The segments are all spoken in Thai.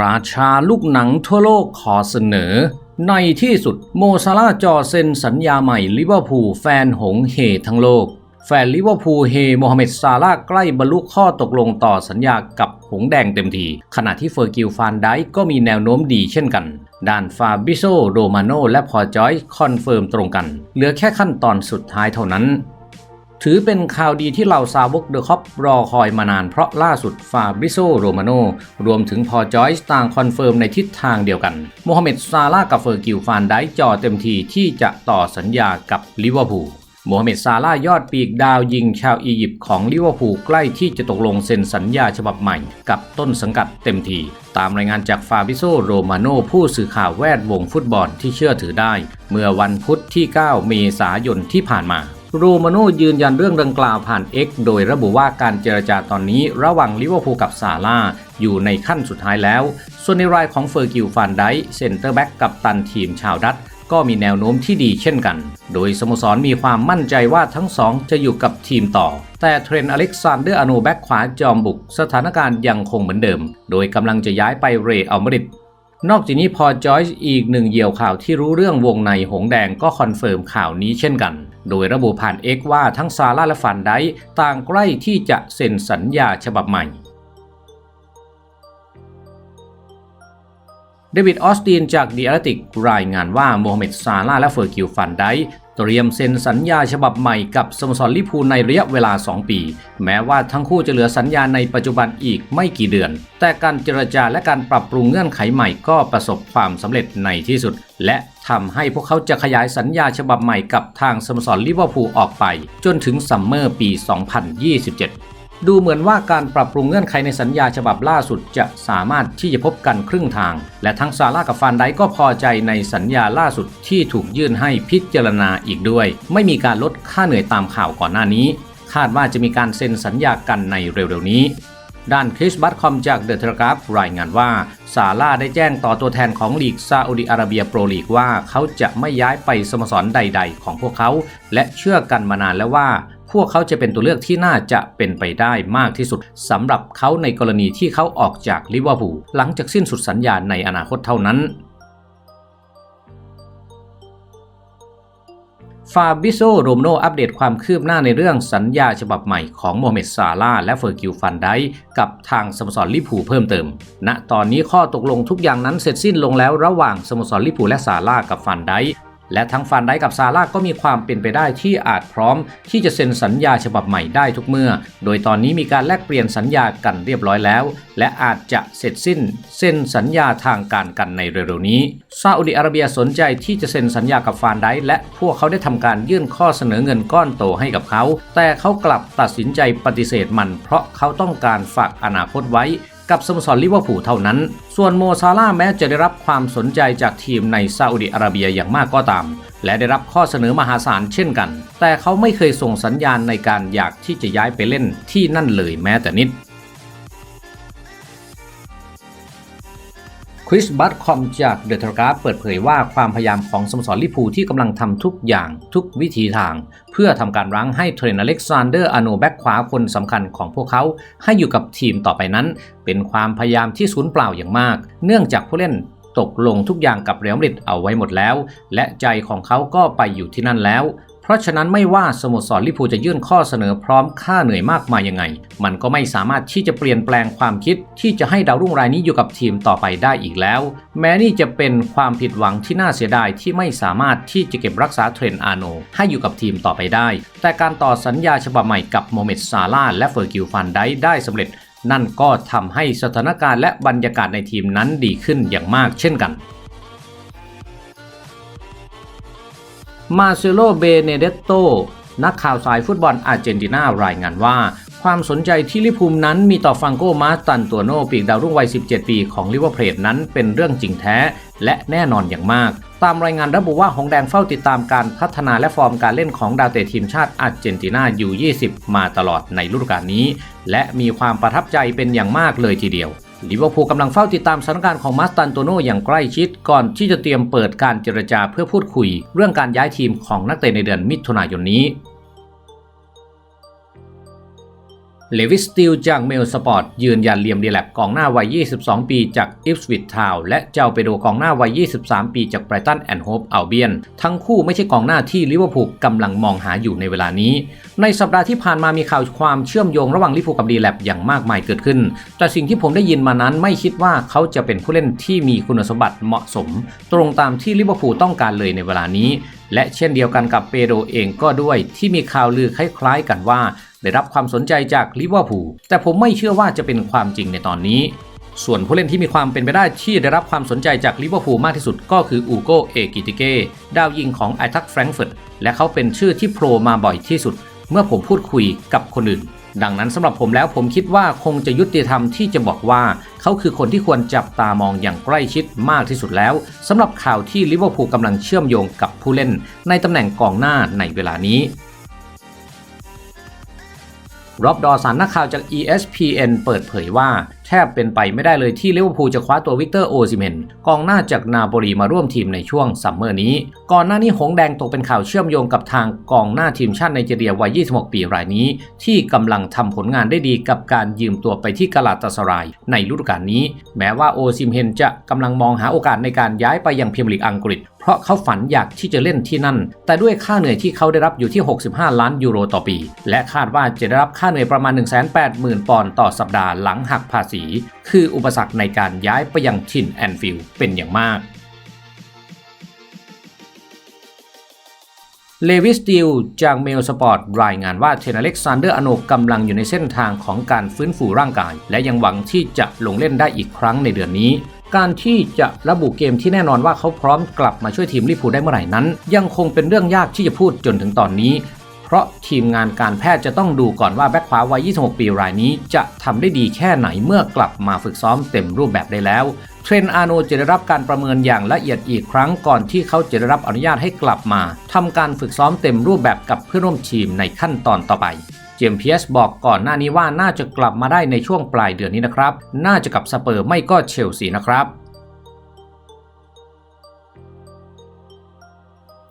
ราชาลูกหนังทั่วโลกขอเสนอ ในที่สุดโมซาลาจอเซ็นสัญญาใหม่ลิเวอร์พูลแฟนหงเฮทั้งโลก แฟนลิเวอร์พูลเฮโมฮัมเหม็ดซาลาใกล้บรรลุข้อตกลงต่อสัญญากับหงแดงเต็มที ขณะที่เฟอร์กิลฟานไดก็มีแนวโน้มดีเช่นกัน ด้านฟาบิโซโรมาโนและพอจอยคอนเฟิร์มตรงกัน เหลือแค่ขั้นตอนสุดท้ายเท่านั้น ถือเป็นข่าวดีที่เหล่าซาวกเดอะคอปรอคอยมานานเพราะล่าสุดฟาบริโซโรมาโนรวมถึงพอจอยส์ต่างคอนเฟิร์มในทิศทางเดียวกันโมฮัมเหม็ดซาลากับเฟอร์กิลฟานได้จ่อเต็มทีที่จะต่อสัญญากับลิเวอร์พูลโมฮัมเหม็ดซาลายอดปีกดาวยิงชาวอียิปต์ของลิเวอร์พูลใกล้ที่จะตกลงเซ็นสัญญาฉบับใหม่กับต้นสังกัดเต็มที ตามรายงานจากฟาบิโซโรมาโนผู้สื่อข่าวแวดวงฟุตบอลที่เชื่อถือได้ เมื่อวันพุธที่ 9 เมษายนที่ผ่านมา รมาโนยืนยันเรื่องดังกล่าวผ่าน X โดยระบุว่าการเจรจาตอนนี้ระหว่างลิเวอร์พูลกับซาลาอยู่ในขั้นสุดท้ายแล้ว ส่วนในรายของเฟอร์กิลฟานไดเซนเตอร์แบ็กกับตันทีมชาวดัตก็มีแนวโน้มที่ดีเช่นกัน โดยสโมสรมีความมั่นใจว่าทั้งสองจะอยู่กับทีมต่อ แต่เทรนอเล็กซานเดอร์อโนแบ็กขวาจอมบุก สถานการณ์ยังคงเหมือนเดิม โดยกำลังจะย้ายไปเรอัลมาดริด นอกจากนี้พอจอยส์อีกหนึ่งเหยี่ยวข่าวที่รู้เรื่องวงในหงแดงก็คอนเฟิร์มข่าวนี้เช่นกัน โดยระบุผ่าน X ว่าทั้งซาร่าและฟันไดต่างใกล้ที่จะเซ็นสัญญาฉบับใหม่เดวิดออสตินจากดีอาร์ติกรายงานว่าโมฮัมเหม็ดซาลาห์และเฟอร์กิลฟันได เตรียมเซ็นสัญญาฉบับใหม่กับสโมสรลิพูในระยะเวลา 2 ปี แม้ว่าทั้งคู่จะเหลือสัญญาในปัจจุบันอีกไม่กี่เดือน แต่การเจรจาและการปรับปรุงเงื่อนไขใหม่ก็ประสบความสำเร็จในที่สุด และทำให้พวกเขาจะขยายสัญญาฉบับใหม่กับทางสโมสรลิเวอร์พูลออกไป จนถึงซัมเมอร์ปี 2027 ดูเหมือนว่าการปรับปรุงเงื่อนไขในสัญญาฉบับล่าสุดจะสามารถที่จะพบกันครึ่งทาง และทั้งซาร่ากับฟานไดก็พอใจในสัญญาล่าสุดที่ถูกยื่นให้พิจารณาอีกด้วย ไม่มีการลดค่าเหนื่อยตามข่าวก่อนหน้านี้ คาดว่าจะมีการเซ็นสัญญากันในเร็วๆนี้ด้านคริสบัตคอมจากเดอะเทเลกราฟรายงานว่า ซาร่าได้แจ้งต่อตัวแทนของลีกซาอุดิอาระเบียโปรลีกว่าเขาจะไม่ย้ายไปสโมสรใด ๆ ของพวกเขา และเชื่อกันมานานแล้วว่า พวกเขาจะเป็นตัวเลือกที่น่าจะเป็นไปได้มากที่สุดสำหรับเขาในกรณีที่เขาออกจากลิเวอร์พูลหลังจากสิ้นสุดสัญญาในอนาคตเท่านั้นฟาบิโซโรมโนอัปเดตความคืบหน้าในเรื่องสัญญาฉบับใหม่ของโมฮัมเหม็ดซาลาและเฟอร์กิลฟันไดกับทางสโมสรลิเวอร์พูลเพิ่มเติม ณ ตอนนี้ข้อตกลงทุกอย่างนั้นเสร็จสิ้นลงแล้วระหว่างสโมสรลิเวอร์พูลและซาลากับฟันได และทั้งฟันไดค์กับซาร่าก็มีความเป็นไปได้ที่อาจพร้อม ที่จะเซ็นสัญญาฉบับใหม่ได้ทุกเมื่อ โดยตอนนี้มีการแลกเปลี่ยนสัญญากันเรียบร้อยแล้ว และอาจจะเสร็จสิ้น เซ็นสัญญาทางการกันในเร็วๆนี้ซาอุดิอาระเบียสนใจที่จะเซ็นสัญญากับฟานไดค์และพวกเขาได้ทำการยื่นข้อเสนอเงินก้อนโตให้กับเขา แต่เขากลับตัดสินใจปฏิเสธมัน เพราะเขาต้องการฝากอนาคตไว้ กับสโมสรลิเวอร์พูลเท่านั้น ส่วนโมซาลาแม้จะได้รับความสนใจจากทีมในซาอุดิอาระเบียอย่างมากก็ตาม และได้รับข้อเสนอมหาศาลเช่นกัน แต่เขาไม่เคยส่งสัญญาณในการอยากที่จะย้ายไปเล่นที่นั่นเลยแม้แต่นิด คริสบัตคอมจากเดอะทเลกราฟเปิดเผยว่าความพยายามของสโมสรลิพูที่กำลังทำทุกอย่างทุกวิธีทาง เพื่อทำการรั้งให้เทรนอเล็กซานเดอร์อโนแบ็กขวาคนสำคัญของพวกเขา ให้อยู่กับทีมต่อไปนั้น เป็นความพยายามที่สูญเปล่าอย่างมาก เนื่องจากผู้เล่นตกลงทุกอย่างกับเรอัลมาดริดเอาไว้หมดแล้ว และใจของเขาก็ไปอยู่ที่นั่นแล้ว เพราะฉะนั้นไม่ว่าสโมสรลิพูจะยื่นข้อเสนอพร้อมค่าเหนื่อยมากมายยังไง มันก็ไม่สามารถที่จะเปลี่ยนแปลงความคิดที่จะให้ดาวรุ่งรายนี้อยู่กับทีมต่อไปได้อีกแล้ว แม้นี่จะเป็นความผิดหวังที่น่าเสียดายที่ไม่สามารถที่จะเก็บรักษาเทรนต์อาโนให้อยู่กับทีมต่อไปได้ แต่การต่อสัญญาฉบับใหม่กับโมเมดซาลาและเฟอร์กิลฟันได้ได้สำเร็จนั่นก็ทำให้สถานการณ์และบรรยากาศในทีมนั้นดีขึ้นอย่างมากเช่นกัน มาเซโลเบเนเดตโต นักข่าวสายฟุตบอลอาร์เจนตินารายงานว่า ความสนใจที่ลิพูลนั้นมีต่อฟังโกมาสตันตัวโนปีกดาวรุ่งวัย 17 ปีของลิเวอร์พูลนั้นเป็นเรื่องจริงแท้ และแน่นอนอย่างมาก ตามรายงานระบุว่าหงแดงเฝ้าติดตามการพัฒนาและฟอร์มการเล่นของดาวเตะทีมชาติอาร์เจนตินาอยู่ 20 มาตลอดในฤดูกาลนี้ และมีความประทับใจเป็นอย่างมากเลยทีเดียว ลิเวอร์พูลกำลังเฝ้าติดตามสถานการณ์ของมาสตันโตโนอย่างใกล้ชิด ก่อนที่จะเตรียมเปิดการเจรจาเพื่อพูดคุย เรื่องการย้ายทีมของนักเตะในเดือนมิถุนายนนี้ เลวิสติลจากเมลสปอร์ตยืนยันเลียมดีแลบกองหน้าวัย 22 ปีจากอิฟสวิตทาวและเจ้าเปโดกองหน้าวัย 23 ปีจากไบรตันแอนด์โฮปอัลเบียน ทั้งคู่ไม่ใช่กองหน้าที่ลิเวอร์พูลกำลังมองหาอยู่ในเวลานี้ ในสัปดาห์ที่ผ่านมามีข่าวความเชื่อมโยงระหว่างลิเวอร์พูลกับดีแลบอย่างมากมายเกิดขึ้น แต่สิ่งที่ผมได้ยินมานั้นไม่คิดว่าเขาจะเป็นผู้เล่นที่มีคุณสมบัติเหมาะสม ตรงตามที่ลิเวอร์พูลต้องการเลยในเวลานี้และเช่นเดียวกันกับเปโดเองก็ด้วยที่มีข่าวลือคล้ายๆกันว่า ได้รับความสนใจจากลิเวอร์พูลแต่ผมไม่เชื่อว่าจะเป็นความจริงในตอนนี้ ส่วนผู้เล่นที่มีความเป็นไปได้ที่ได้รับความสนใจจากลิเวอร์พูลมากที่สุดก็คืออูโกเอกิติเก้ดาวยิงของไอทักแฟรงก์เฟิร์ตและเขาเป็นชื่อที่โผล่มาบ่อยที่สุด เมื่อผมพูดคุยกับคนอื่น ดังนั้นสำหรับผมแล้วผมคิดว่าคงจะยุติธรรมที่จะบอกว่า เขาคือคนที่ควรจับตามองอย่างใกล้ชิดมากที่สุดแล้วสำหรับข่าวที่ลิเวอร์พูลกำลังเชื่อมโยงกับผู้เล่น ในตำแหน่งกองหน้าในเวลานี้ รอบดอสันนักข่าวจาก ESPN เปิดเผยว่าแทบเป็นไปไม่ได้เลยที่ลิเวอร์พูลจะคว้าตัววิกเตอร์โอซิเมนกองหน้าจากนาโปลีมาร่วมทีมในช่วงซัมเมอร์นี้ ก่อนหน้านี้หงแดงตกเป็นข่าวเชื่อมโยงกับทางกองหน้าทีมชาติไนจีเรียวัย 26 ปีรายนี้ ที่กำลังทำผลงานได้ดีกับการยืมตัวไปที่กาลาตาสราย ในฤดูกาลนี้ แม้ว่าโอซิเมนจะกำลังมองหาโอกาสในการย้ายไปยังพรีเมียร์ลีกอังกฤษเพราะเขาฝันอยากที่จะเล่นที่นั่น แต่ด้วยค่าเหนื่อยที่เขาได้รับอยู่ที่ 65 ล้านยูโรต่อปี และคาดว่าจะได้รับค่าเหนื่อยประมาณ 180,000 ปอนด์ต่อสัปดาห์หลังหักภาษีคืออุปสรรคในการย้ายไปยังทินแอนฟิลด์เป็นอย่างมากเลวิสติลจากเมลสปอร์ตรายงานว่าเทนอเล็กซานเดอร์อโนกำลังอยู่ในเส้นทางของการฟื้นฟูร่างกาย และยังหวังที่จะลงเล่นได้อีกครั้งในเดือนนี้ การที่จะระบุเกมที่แน่นอนว่าเขาพร้อมกลับมาช่วยทีมลิพูได้เมื่อไหร่นั้น ยังคงเป็นเรื่องยากที่จะพูดจนถึงตอนนี้ เพราะทีมงานการแพทย์จะต้องดูก่อนว่าแบ็คขวาวัย 26 ปีรายนี้ จะทำได้ดีแค่ไหนเมื่อกลับมาฝึกซ้อมเต็มรูปแบบได้แล้ว เทรนอาโนจะได้รับการประเมินอย่างละเอียดอีกครั้งก่อนที่เขาจะได้รับอนุญาตให้กลับมาทำการฝึกซ้อมเต็มรูปแบบกับเพื่อนร่วมทีมในขั้นตอนต่อไปเจมเพียสบอกก่อนหน้านี้ว่าน่าจะกลับมาได้ในช่วงปลายเดือนนี้นะครับ น่าจะกับสเปอร์ไม่ก็เชลซีนะครับ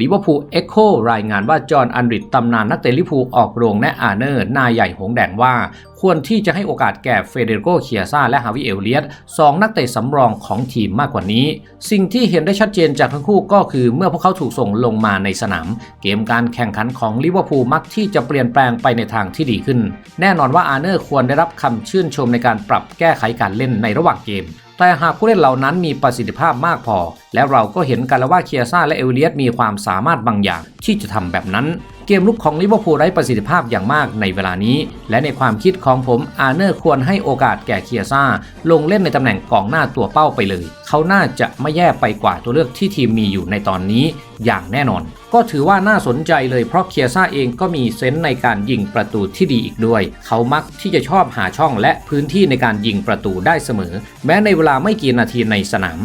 ลิเวอร์พูลเอ็กโครายงานว่าจอห์นอันริดตำนานนักเตะลิเวอร์พูลออกโรงแนะอาเนอร์นายใหญ่หงแดงว่าควรที่จะให้โอกาสแก่เฟเดริโกเคียซาและฮาวิเอลเลียตสองนักเตะสำรองของทีมมากกว่านี้ สิ่งที่เห็นได้ชัดเจนจากทั้งคู่ก็คือเมื่อพวกเขาถูกส่งลงมาในสนาม เกมการแข่งขันของลิเวอร์พูลมักที่จะเปลี่ยนแปลงไปในทางที่ดีขึ้น แน่นอนว่าอาร์เนอร์ควรได้รับคำชื่นชมในการปรับแก้ไขการเล่นในระหว่างเกมแต่หากผู้เล่นเหล่านั้นมีประสิทธิภาพมากพอ และเราก็เห็นกันแล้วว่าเคียซ่าและเอลเลียตมีความสามารถบางอย่างที่จะทำแบบนั้น เกมลุกของลิเวอร์พูลไร้ประสิทธิภาพอย่างมากในเวลานี้ และในความคิดของผมอาร์เนอร์ควรให้โอกาสแก่เคียซ่า ลงเล่นในตำแหน่งกองหน้าตัวเป้าไปเลย เขาน่าจะไม่แย่ไปกว่าตัวเลือกที่ทีมมีอยู่ในตอนนี้อย่างแน่นอน ก็ถือว่าน่าสนใจเลยเพราะเคียซ่าเองก็มีเซนส์ในการยิงประตูที่ดีอีกด้วย เขามักที่จะชอบหาช่องและพื้นที่ในการยิงประตูได้เสมอ แม้ในเวลาไม่กี่นาทีในสนาม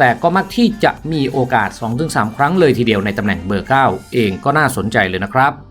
แต่ก็มักที่จะมีโอกาส 2-3 ครั้งเลยทีเดียวในตำแหน่งเบอร์ 9 เองก็น่าสนใจเลยนะครับ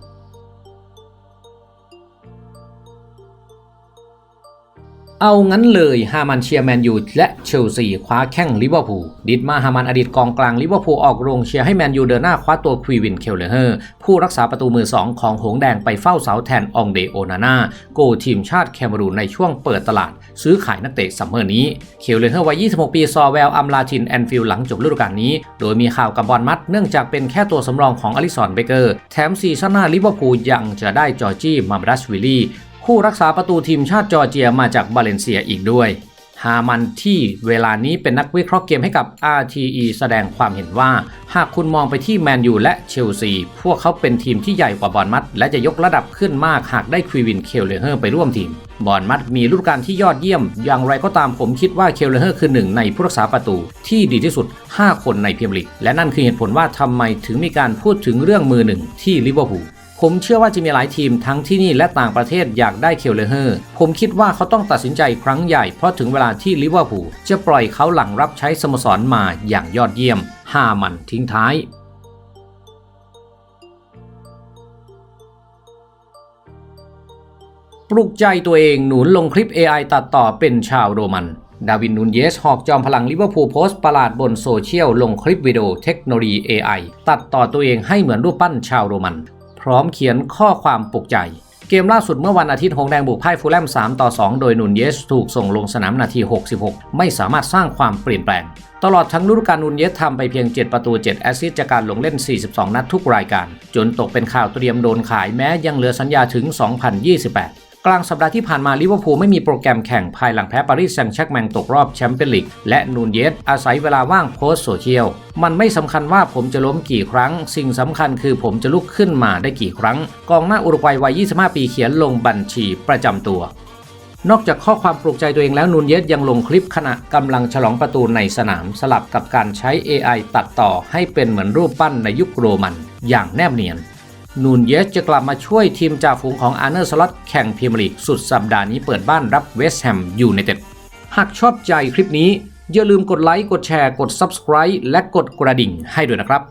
เอางั้นเลยฮามันเชียร์แมนยูและเชลซีคว้าแข้งลิเวอร์พูลดิดมาฮามันอดีตกองกลางลิเวอร์พูลออกโรงเชียร์ให้แมนยูเดินหน้าคว้าตัวควีวินเคลเลอร์ผู้รักษาประตูมือ 2 ของหงแดงไปเฝ้าเสาแทนองเดโอนาน่าโกทีมชาติแคเมรูนในช่วงเปิดตลาด ซื้อขายนักเตะซัมเมอร์นี้ เคลเลอร์วัย 26 ปีซอแวลอัมลาทินแอนฟิลหลังจบฤดูกาลนี้ โดยมีข่าวกับบอลมัดเนื่องจากเป็นแค่ตัวสำรองของอลิสันเบเกอร์แถมซีซั่นหน้าลิเวอร์พูลยังจะได้จอร์จี้มาบรัสวิลลี่ ผู้รักษาประตูทีมชาติจอร์เจียมาจากบาเลนเซียอีกด้วย ฮามันที่เวลานี้เป็นนักวิเคราะห์เกมให้กับ RTE แสดงความเห็นว่า หากคุณมองไปที่แมนยูและเชลซี พวกเขาเป็นทีมที่ใหญ่กว่าบอลมัด และจะยกระดับขึ้นมากหากได้ควีวินเคลเลอร์ไปร่วมทีม บอลมัดมีฤดูกาลที่ยอดเยี่ยม อย่างไรก็ตามผมคิดว่าเคลเลอร์คือหนึ่งในผู้รักษาประตูที่ดีที่สุด 5 คนในพรีเมียร์ลีกและนั่นคือเหตุผลว่าทำไมถึงมีการพูดถึงเรื่องมือหนึ่งที่ลิเวอร์พูล ผมเชื่อว่าจะมีหลายทีมทั้งที่นี่และต่างประเทศอยากได้เคลเลอร์ ผมคิดว่าเขาต้องตัดสินใจครั้งใหญ่เพราะถึงเวลาที่ลิเวอร์พูลจะปล่อยเขาหลังรับใช้สโมสรมาอย่างยอดเยี่ยมฮามันทิ้งท้ายปลุกใจตัวเองหนุนลงคลิป AI ตัดต่อเป็นชาวโรมัน ดาวินนูนเยส หอกจอมพลังลิเวอร์พูลโพสต์ประหลาดบนโซเชียลลงคลิปวิดีโอเทคโนโลยี AI ตัดต่อตัวเองให้เหมือนรูปปั้นชาวโรมัน พร้อมเขียนข้อความปลุกใจ เกมล่าสุดเมื่อวันอาทิตย์หงแดงบุกพ่ายฟูลแลม 3 ต่อ 2 โดยนุนเยสถูกส่งลงสนามนาที 66 ไม่สามารถสร้างความเปลี่ยนแปลง ตลอดทั้งฤดูกาลนุนเยสทำไปเพียง 7 ประตู 7 แอสซิสต์จากการลงเล่น 42 นัดทุกรายการ จนตกเป็นข่าวเตรียมโดนขายแม้ยังเหลือสัญญาถึง 2028 ลางสัปดาห์ที่ผ่านมาลิเวอร์พูลไม่มีโปรแกรมแข่งภายหลังแพ้ปารีสแซงต์แชร์กแมงตกรอบแชมเปี้ยนลีกและนูนเยสอาศัยเวลาว่างโพสโซเชียลมันไม่สำคัญว่าผมจะล้มกี่ครั้ง สิ่งสำคัญคือผมจะลุกขึ้นมาได้กี่ครั้ง กองหน้าอุรุกวัยวัย 25 ปีเขียนลงบัญชีประจำตัวนอกจากข้อความปลุกใจตัวเองแล้วนูนเยสยังลงคลิปขณะกำลังฉลองประตูในสนามสลับกับการใช้ AI ตัดต่อให้เป็นเหมือนรูปปั้นในยุคโรมัน อย่างแนบเนียน นูนเยสจะกลับมาช่วยทีมจ่าฝูงของอาร์เนอร์สล็อตแข่งพรีเมียร์ลีกสุดสัปดาห์นี้เปิดบ้านรับเวสต์แฮมยูไนเต็ด หากชอบใจคลิปนี้ อย่าลืมกดไลค์ กดแชร์ กด Subscribe และกดกระดิ่งให้ด้วยนะครับ